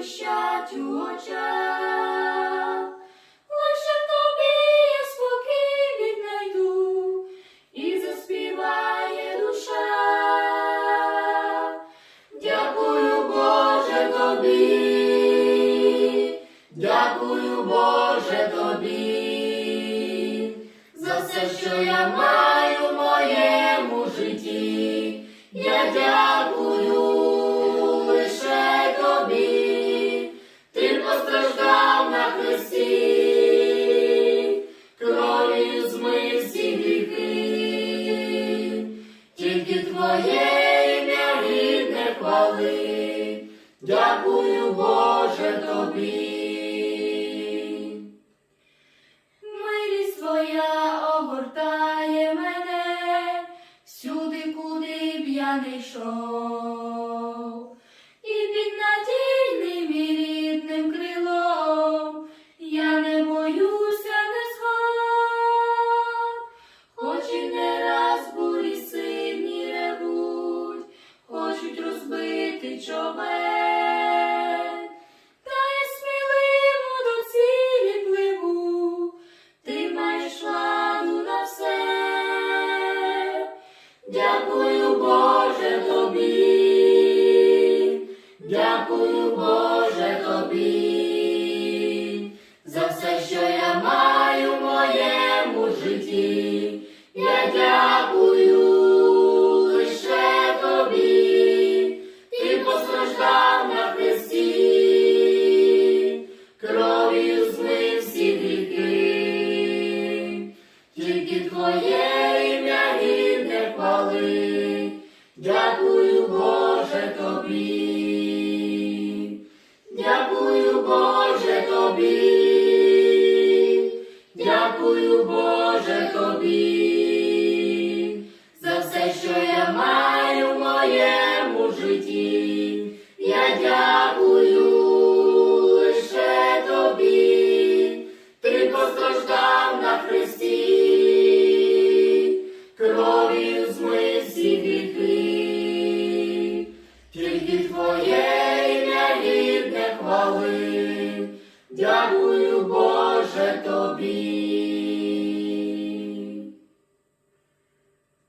блищать у очах, лише в тобі я спокій віднайду і заспіває душа. Дякую, Боже тобі, дякую, Боже тобі, за все, що я маю. Твоє ім'я рідне хвали, дякую, Боже тобі. Милість Твоя огортає мене, всюди, куди б я не йшов. Дякую, Боже, тобі, дякую, Боже тобі, за все, що я маю в моєму житті. Я дякую лише тобі, ти постраждав на Христі, кров'ю змив всі віки, тільки твоє.